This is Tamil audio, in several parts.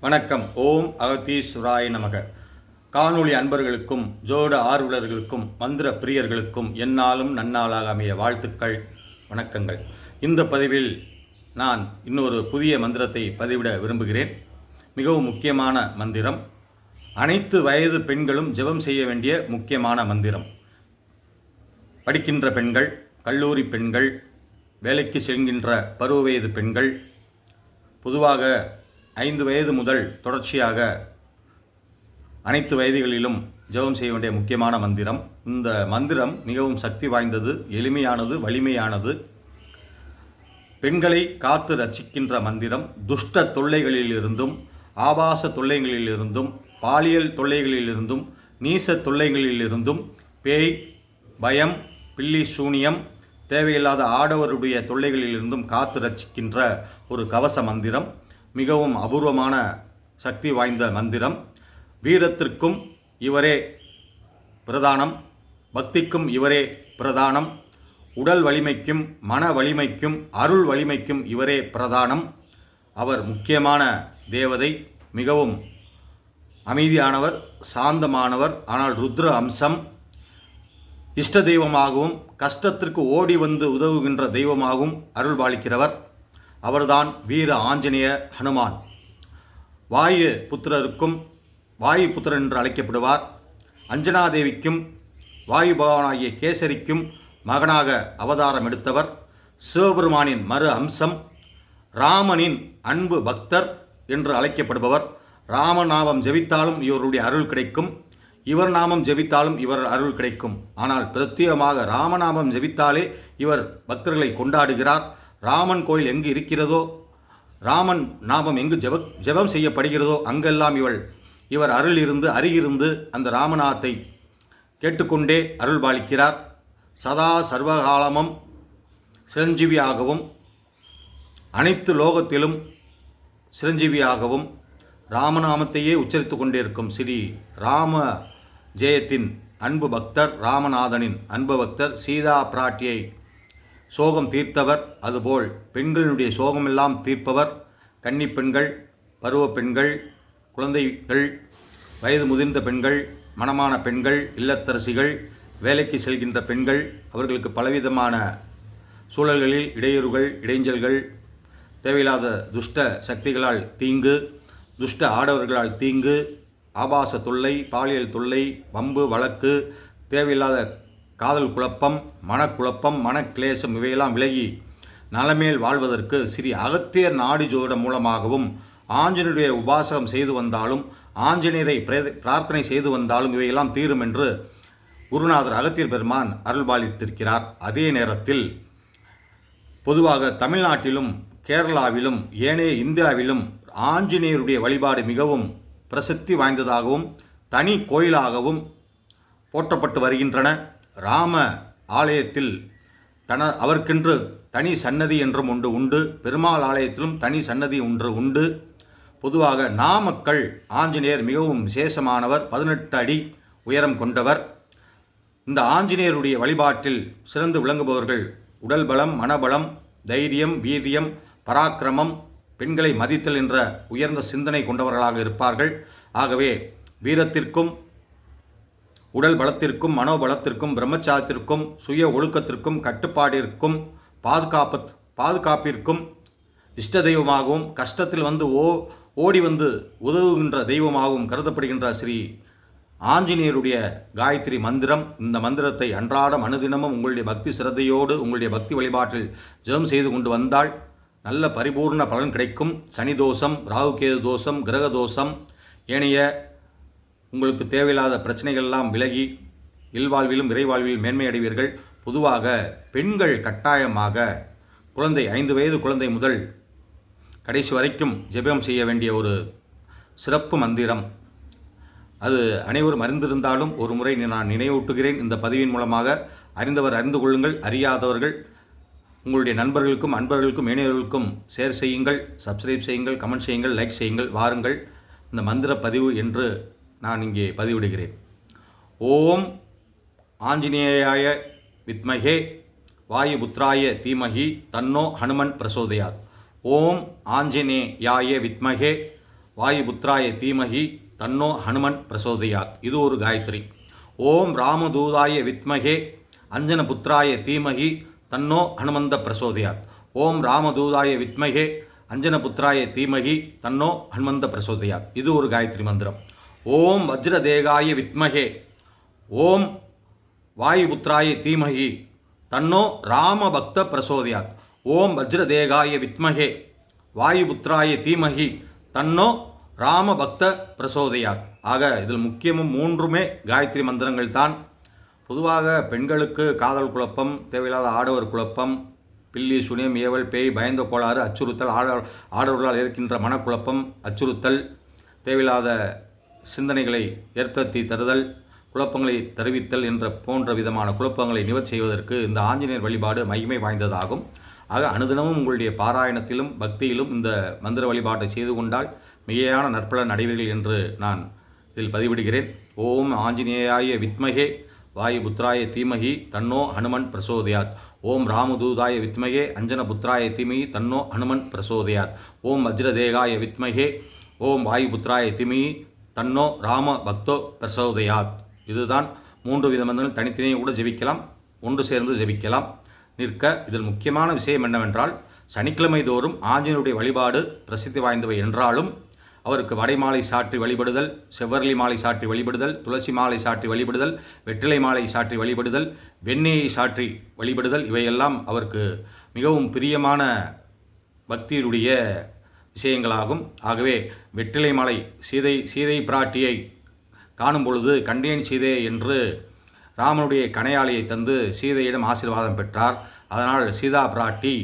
வணக்கம். ஓம் அகத்தீஸ்வராய நமக. காணொளி அன்பர்களுக்கும் ஜோட ஆர்வலர்களுக்கும் மந்திர பிரியர்களுக்கும் என்னாலும் நன்னாளாக அமைய வாழ்த்துக்கள் வணக்கங்கள். இந்த பதிவில் நான் இன்னொரு புதிய மந்திரத்தை பதிவிட விரும்புகிறேன். மிகவும் முக்கியமான மந்திரம். அனைத்து வயது பெண்களும் ஜெபம் செய்ய வேண்டிய முக்கியமான மந்திரம். படிக்கின்ற பெண்கள் கல்லூரி பெண்கள் வேலைக்கு செல்கின்ற பருவ வயது பெண்கள் பொதுவாக ஐந்து வயது முதல் தொடர்ச்சியாக அனைத்து வயதுகளிலும் ஜெபம் செய்ய வேண்டிய முக்கியமான மந்திரம். இந்த மந்திரம் மிகவும் சக்தி வாய்ந்தது எளிமையானது வலிமையானது. பெண்களை காத்து ரட்சிக்கின்ற மந்திரம். துஷ்ட தொல்லைகளிலிருந்தும் ஆபாச தொல்லைகளிலிருந்தும் பாலியல் தொல்லைகளிலிருந்தும் நீச தொல்லைகளிலிருந்தும் பேய் பயம் பில்லி சூனியம் தேவையில்லாத ஆடவருடைய தொல்லைகளிலிருந்தும் காத்து ரட்சிக்கின்ற ஒரு கவச மந்திரம். மிகவும் அபூர்வமான சக்தி வாய்ந்த மந்திரம். வீரத்திற்கும் இவரே பிரதானம் பக்திக்கும் இவரே பிரதானம் உடல் வலிமைக்கும் மன வலிமைக்கும் அருள் வலிமைக்கும் இவரே பிரதானம். அவர் முக்கியமான தேவதை மிகவும் அமைதியானவர் சாந்தமானவர் ஆனால் ருத்ர அம்சம். இஷ்ட தெய்வமாகவும் கஷ்டத்திற்கு ஓடி வந்து உதவுகின்ற தெய்வமாகவும் அருள்பாலிக்கிறவர் அவர்தான் வீர ஆஞ்சநேய ஹனுமான். வாயு புத்திரருக்கும் வாயு புத்திரன் என்று அழைக்கப்படுவார். அஞ்சனாதேவிக்கும் வாயு பகவானாகிய கேசரிக்கும் மகனாக அவதாரம் எடுத்தவர். சிவபெருமானின் மறு அம்சம் ராமனின் அன்பு பக்தர் என்று அழைக்கப்படுபவர். ராமநாமம் ஜெபித்தாலும் இவருடைய அருள் கிடைக்கும். இவர் நாமம் ஜெபித்தாலும் இவர் அருள் கிடைக்கும். ஆனால் பிரத்யேகமாக ராமநாமம் ஜெபித்தாலே இவர் பக்தர்களை கொண்டாடுகிறார். ராமன் கோயில் எங்கு இருக்கிறதோ ராமன் நாமம் எங்கு ஜெப ஜெபம் செய்யப்படுகிறதோ அங்கெல்லாம் இவள் இவர் அருள் இருந்து அருகிருந்து அந்த ராமநாத்தை கேட்டுக்கொண்டே அருள் பாலிக்கிறார் சதா சர்வகாலமும் சிரஞ்சீவியாகவும் அனைத்து லோகத்திலும் சிரஞ்சீவியாகவும் ராமநாமத்தையே உச்சரித்து கொண்டிருக்கும் ஸ்ரீ ராம ஜெயத்தின் அன்பு பக்தர் ராமநாதனின் அன்பு பக்தர் சீதா பிராட்டியை சோகம் தீர்த்தவர் அதுபோல் பெண்களினுடைய சோகமெல்லாம் தீர்ப்பவர். கன்னிப்பெண்கள் பருவ பெண்கள் குழந்தைகள் வயது முதிர்ந்த பெண்கள் மணமான பெண்கள் இல்லத்தரசிகள் வேலைக்கு செல்கின்ற பெண்கள் அவர்களுக்கு பலவிதமான சூழல்களில் இடையூறுகள் இடைஞ்சல்கள் தேவையில்லாத துஷ்ட சக்திகளால் தீங்கு துஷ்ட ஆடவர்களால் தீங்கு ஆபாச தொல்லை பாலியல் தொல்லை வம்பு வழக்கு தேவையில்லாத காதல் குழப்பம் மனக்குழப்பம் மனக்லேசம் இவையெல்லாம் விலகி நலமேல் வாழ்வதற்கு ஸ்ரீ அகத்தியர் நாடி ஜோதிடம் மூலமாகவும் ஆஞ்சநேயருடைய உபாசகம் செய்து வந்தாலும் ஆஞ்சநேயரை பிரே- பிரார்த்தனை செய்து வந்தாலும் இவையெல்லாம் தீரும் என்று குருநாதர் அகத்தியர் பெருமான் அருள்பாலித்திருக்கிறார். அதே நேரத்தில் பொதுவாக தமிழ்நாட்டிலும் கேரளாவிலும் ஏனைய இந்தியாவிலும் ஆஞ்சநேயருடைய வழிபாடு மிகவும் பிரசித்தி வாய்ந்ததாகவும் தனி கோயிலாகவும் போற்றப்பட்டு வருகின்றன. ராம ஆலயத்தில் தன அவர்க்கென்று தனி சன்னதி என்றும் ஒன்று உண்டு பெருமாள் ஆலயத்திலும் தனி சன்னதி ஒன்று உண்டு. பொதுவாக நாமக்கல் ஆஞ்சநேயர் மிகவும் விசேஷமானவர் பதினெட்டு அடி உயரம் கொண்டவர். இந்த ஆஞ்சநேயருடைய வழிபாட்டில் சிறந்து விளங்குபவர்கள் உடல் பலம் மனபலம் தைரியம் வீரியம் பராக்கிரமம் பெண்களை மதித்தல் என்ற உயர்ந்த சிந்தனை கொண்டவர்களாக இருப்பார்கள். ஆகவே வீரத்திற்கும் உடல் பலத்திற்கும் மனோபலத்திற்கும் பிரம்மச்சாரத்திற்கும் சுய ஒழுக்கத்திற்கும் கட்டுப்பாடிற்கும் பாதுகாப்பு பாதுகாப்பிற்கும் இஷ்ட தெய்வமாகவும் கஷ்டத்தில் வந்து ஓ ஓடி வந்து உதவுகின்ற தெய்வமாகவும் கருதப்படுகின்ற ஸ்ரீ ஆஞ்சநேயருடைய காயத்ரி மந்திரம். இந்த மந்திரத்தை அன்றாடம் அனுதினமும் உங்களுடைய பக்தி சிரத்தையோடு உங்களுடைய பக்தி வழிபாட்டில் ஜெபம் செய்து கொண்டு வந்தால் நல்ல பரிபூர்ண பலன் கிடைக்கும். சனி தோஷம் ராகுகேது தோஷம் கிரக தோஷம் ஏனைய உங்களுக்கு தேவையில்லாத பிரச்சனைகள்லாம் விலகி இல்வாழ்விலும் இறைவாழ்விலும் மேன்மை அடைவீர்கள் பொதுவாக பெண்கள் கட்டாயமாக குழந்தை ஐந்து வயது குழந்தை முதல் கடைசி வரைக்கும் ஜெபம் செய்ய வேண்டிய ஒரு சிறப்பு மந்திரம். அது அனைவரும் அறிந்திருந்தாலும் ஒரு முறை நான் நினைவூட்டுகிறேன். இந்த பதிவின் மூலமாக அறிந்தவர் அறிந்து கொள்ளுங்கள் அறியாதவர்கள் உங்களுடைய நண்பர்களுக்கும் அன்பர்களுக்கும் இணையர்களுக்கும் ஷேர் செய்யுங்கள் சப்ஸ்கிரைப் செய்யுங்கள் கமெண்ட் செய்யுங்கள் லைக் செய்யுங்கள் வாருங்கள். இந்த மந்திர பதிவு என்று நான் இங்கே பதிவிடுகிறேன். ஓம் ஆஞ்சநேயாய வித்மகே வாயுபுத்ராய தீமகி தன்னோ ஹனுமன் பிரசோதயாத். ஓம் ஆஞ்சநேயாய வித்மகே வாயுபுத்ராய தீமகி தன்னோ ஹனுமன் பிரசோதயாத். இது ஒரு காயத்ரி. ஓம் ராமதூதாய வித்மகே அஞ்சனபுத்ராய தீமகி தன்னோ ஹனுமந்த பிரசோதயாத். ஓம் ராமதூதாய வித்மகே அஞ்சனபுத்ராய தீமகி தன்னோ ஹனுமந்த பிரசோதயாத். இது ஒரு காயத்ரி மந்திரம். ஓம் வஜ்ரதேகாய வித்மகே. ஓம் வாயுபுத்ராய தீமகி. தன்னோ ராமபக்த பிரசோதியாத். ஓம் வஜ்ரதேகாய வித்மகே. வாயுபுத்ராய தீமகி. தன்னோ ராமபக்த பிரசோதையார் ஆக இதில் முக்கியமும் மூன்றுமே காயத்ரி மந்திரங்கள் தான். பொதுவாக பெண்களுக்கு காதல் குழப்பம் தேவையில்லாத ஆடவர் குழப்பம் பில்லி சுனியம் ஏவல் பேய் பயந்த கோளாறு அச்சுறுத்தல் ஆட ஆடவர்களால் இருக்கின்ற மனக்குழப்பம் அச்சுறுத்தல் தேவையில்லாத சிந்தனைகளை ஏற்படுத்தி தருதல் குழப்பங்களை தருவித்தல் என்ற போன்ற விதமான குழப்பங்களை நிவர் செய்வதற்கு இந்த ஆஞ்சநேயர் வழிபாடு மகிமை வாய்ந்ததாகும். ஆக அனுதினமும் உங்களுடைய பாராயணத்திலும் பக்தியிலும் இந்த மந்திர வழிபாட்டை செய்து கொண்டால் மிகையான நற்பலன் அடைவீர்கள் என்று நான் இதில் பதிவிடுகிறேன். ஓம் ஆஞ்சநேயாய வித்மகே வாயு புத்ராய தீமகி தன்னோ ஹனுமன் பிரசோதயாத். ஓம் ராமதூதாய வித்மகே அஞ்சன புத்ராய தீமகி தன்னோ ஹனுமன் பிரசோதயாத். ஓம் வஜ்ரதேகாய வித்மகே ஓம் வாயுபுத்ராய திமி தன்னோ ராம பக்தோ பிரசோதயாத். இதுதான் மூன்று வித மந்திரங்கள் தனித்தனியே கூட ஜெபிக்கலாம். ஒன்று சேர்ந்து ஜெபிக்கலாம். நிற்க இதில் முக்கியமான விஷயம் என்னவென்றால் சனிக்கிழமை தோறும் ஆஞ்சநேயருடைய வழிபாடு பிரசித்தி வாய்ந்தவை என்றாலும் அவருக்கு வடை மாலை சாற்றி வழிபடுதல் செவ்வரளி மாலை சாற்றி வழிபடுதல் துளசி மாலை சாற்றி வழிபடுதல் வெற்றிலை மாலை சாற்றி வழிபடுதல் வெண்ணெயை சாற்றி வழிபடுதல் இவையெல்லாம் அவருக்கு மிகவும் பிரியமான பக்தியுடைய விஷயங்களாகும். ஆகவே வெற்றிலை மலை சீதை சீதை பிராட்டியை காணும் பொழுது கண்டேன் சீதை என்று ராமனுடைய கணையாளியை தந்து சீதையிடம் ஆசீர்வாதம் பெற்றார். அதனால் சீதா பிராட்டி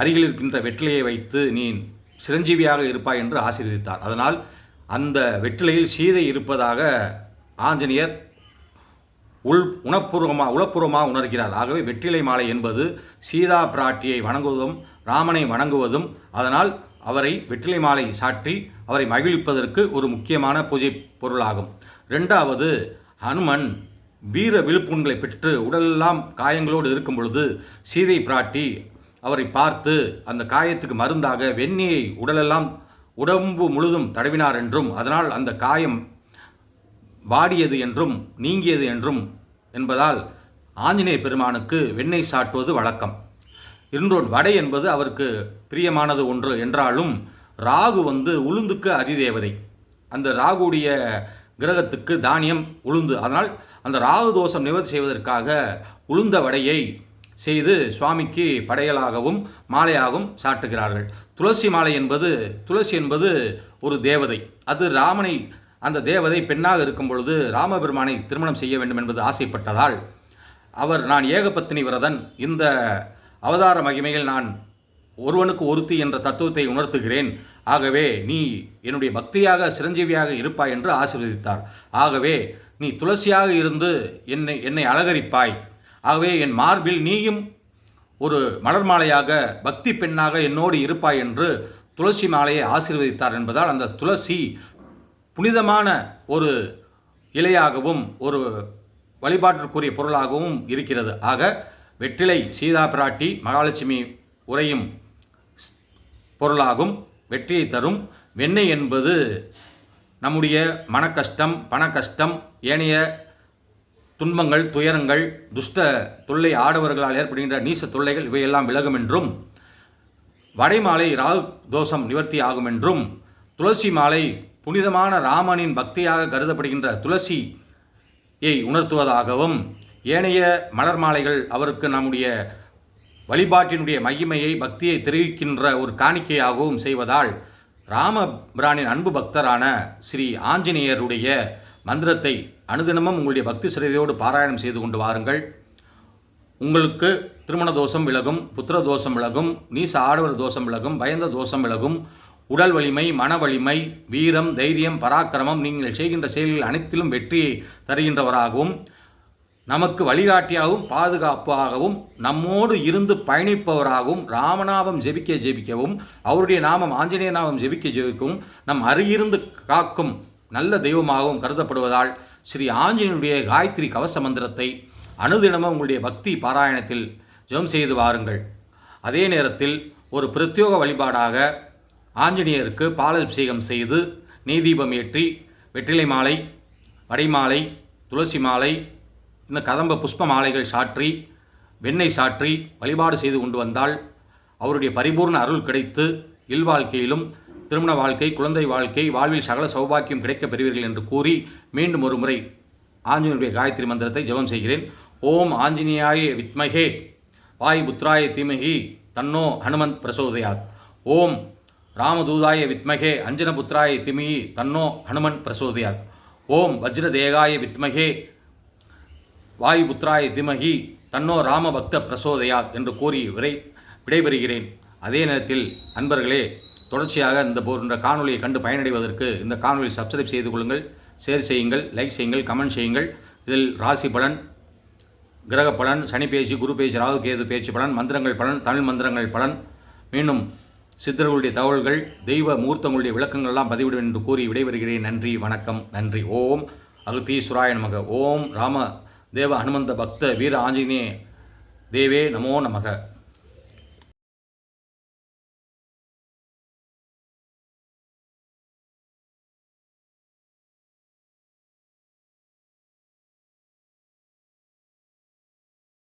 அருகில் இருக்கின்ற வெற்றிலையை வைத்து நீ சிரஞ்சீவியாக இருப்பாய் என்று ஆசீர்வதித்தார். அதனால் அந்த வெற்றிலையில் சீதை இருப்பதாக ஆஞ்சநேயர் உள் உணப்பூர்வமாக உளப்பூர்வமாக உணர்கிறார். ஆகவே வெற்றிலை மாலை என்பது சீதா பிராட்டியை வணங்குவதும் ராமனை வணங்குவதும் அதனால் அவரை வெற்றிலை மாலை சாற்றி அவரை மகிழ்விப்பதற்கு ஒரு முக்கியமான பூஜை பொருளாகும். ரெண்டாவது ஹனுமன் வீர விழுப்புண்களை பெற்று உடலெல்லாம் காயங்களோடு இருக்கும் பொழுது சீதை பிராட்டி அவரை பார்த்து அந்த காயத்துக்கு மருந்தாக வெந்நியை உடலெல்லாம் உடம்பு முழுதும் தடவினார் என்றும் அதனால் அந்த காயம் வாடியது என்றும் நீங்கியது என்றும் என்பதால் ஆஞ்சநேய பெருமானுக்கு வெண்ணெய் சாட்டுவது வழக்கம். இன்னொன்று வடை என்பது அவருக்கு பிரியமானது ஒன்று என்றாலும் ராகு வந்து உளுந்துக்கு அதிதேவதை. அந்த ராகுடைய கிரகத்துக்கு தானியம் உளுந்து. அதனால் அந்த ராகு தோஷம் நிவர்த்தி செய்வதற்காக உளுந்த வடையை செய்து சுவாமிக்கு படையலாகவும் மாலையாகவும் சாட்டுகிறார்கள். துளசி மாலை என்பது துளசி என்பது ஒரு தேவதை. அது ராமனை அந்த தேவதை பெண்ணாக இருக்கும் பொழுது ராமபெருமானை திருமணம் செய்ய வேண்டும் என்பது ஆசைப்பட்டதால் அவர் நான் ஏகபத்தினி விரதன். இந்த அவதார மகிமையில் நான் ஒருவனுக்கு ஒருத்தி என்ற தத்துவத்தை உணர்த்துகிறேன். ஆகவே நீ என்னுடைய பக்தியாக சிரஞ்சீவியாக இருப்பாய் என்று ஆசீர்வதித்தார். ஆகவே நீ துளசியாக இருந்து என்னை என்னை அலங்கரிப்பாய். ஆகவே என் மார்பில் நீயும் ஒரு மலர் மாலையாக பக்தி பெண்ணாக என்னோடு இருப்பாய் என்று துளசி மாலையை ஆசீர்வதித்தார் என்பதால் அந்த துளசி புனிதமான ஒரு இலையாகவும் ஒரு வழிபாட்டிற்குரிய பொருளாகவும் இருக்கிறது. ஆக வெற்றிலை சீதா பிராட்டி மகாலட்சுமி உரையும் பொருளாகும் வெற்றியை தரும். வெண்ணெய் என்பது நம்முடைய மனக்கஷ்டம் பணக்கஷ்டம் ஏனைய துன்பங்கள் துயரங்கள் துஷ்ட தொல்லை ஆடவர்களால் ஏற்படுகின்ற நீச தொல்லைகள் இவையெல்லாம் விலகும் என்றும் வடை மாலை ராகு தோஷம் நிவர்த்தி ஆகும் என்றும் துளசி மாலை புனிதமான ராமனின் பக்தியாக கருதப்படுகின்ற துளசியை உணர்த்துவதாகவும் ஏனைய மலர் மாலைகள் அவருக்கு நம்முடைய வழிபாட்டினுடைய மகிமையை பக்தியை தெரிவிக்கின்ற ஒரு காணிக்கையாகவும் செய்வதால் ராமபிரானின் அன்பு பக்தரான ஸ்ரீ ஆஞ்சநேயருடைய மந்திரத்தை அனுதினமும் உங்களுடைய பக்தி சிறதையோடு பாராயணம் செய்து கொண்டு வாருங்கள். உங்களுக்கு திருமண தோஷம் விலகும் புத்திர தோஷம் விலகும் நீச ஆடவர் தோஷம் விலகும் பயந்த தோஷம் விலகும் உடல் வலிமை மன வலிமை வீரம் தைரியம் பராக்கிரமம் நீங்கள் செய்கின்ற செயல்கள் அனைத்திலும் வெற்றியை தருகின்றவராகவும் நமக்கு வழிகாட்டியாகவும் பாதுகாப்பாகவும் நம்மோடு இருந்து பயணிப்பவராகவும் ராமநாமம் ஜெபிக்க ஜெபிக்கவும் அவருடைய நாமம் ஆஞ்சநேய நாமம் ஜெபிக்க ஜெபிக்கவும் நம் அருகிருந்து காக்கும் நல்ல தெய்வமாகவும் கருதப்படுவதால் ஸ்ரீ ஆஞ்சநேயனுடைய காயத்ரி கவச மந்திரத்தை அனுதினமும் உங்களுடைய பக்தி பாராயணத்தில் ஜெபம் செய்து வாருங்கள். அதே நேரத்தில் ஒரு பிரத்யோக வழிபாடாக ஆஞ்சநேயருக்கு பாலாபிஷேகம் செய்து நெய்தீபம் ஏற்றி வெற்றிலை மாலை வடைமாலை துளசி மாலை இன்னும் கதம்ப புஷ்ப மாலைகள் சாற்றி வெண்ணெய் சாற்றி வழிபாடு செய்து கொண்டு வந்தால் அவருடைய பரிபூர்ண அருள் கிடைத்து இல்வாழ்க்கையிலும் திருமண வாழ்க்கை குழந்தை வாழ்க்கை வாழ்வில் சகல சௌபாக்கியம் கிடைக்கப் பெறுவீர்கள் என்று கூறி மீண்டும் ஒரு முறை ஆஞ்சநேயருடைய காயத்ரி மந்திரத்தை ஜெபம் செய்கிறேன். ஓம் ஆஞ்சநேயாய வித்மகே வாய் புத்ராய தீமகி தன்னோ ஹனுமந்த் பிரசோதயாத். ஓம் ராமதூதாய வித்மகே அஞ்சனபுத்திராய திமிகி தன்னோ ஹனுமன் பிரசோதயாத். ஓம் வஜ்ரதேகாய வித்மகே வாயுபுத்திராய திமகி தன்னோ ராமபக்த பிரசோதயாத் என்று கூறி விரை விடைபெறுகிறேன். அதே நேரத்தில் அன்பர்களே தொடர்ச்சியாக இந்த போன்ற காணொலியை கண்டு பயனடைவதற்கு இந்த காணொலியை சப்ஸ்கிரைப் செய்து கொள்ளுங்கள். ஷேர் செய்யுங்கள் லைக் செய்யுங்கள் கமெண்ட் செய்யுங்கள். இதில் ராசி பலன் கிரக பலன் சனி பேச்சு குரு பேச்சு ராகு கேது பேச்சு பலன் மந்திரங்கள் பலன் தமிழ் மந்திரங்கள் பலன். மீண்டும் சித்தர்களுடைய தகவல்கள் தெய்வ மூர்த்தங்களுடைய விளக்கங்கள்லாம் பதிவிடும் என்று கூறி விடைபெறுகிறேன். நன்றி வணக்கம் நன்றி. ஓம் அகத்தீஸ்வராய நமக. ஓம் ராம தேவ ஹனுமந்த பக்த வீர ஆஞ்சநேய தேவே நமோ நமக.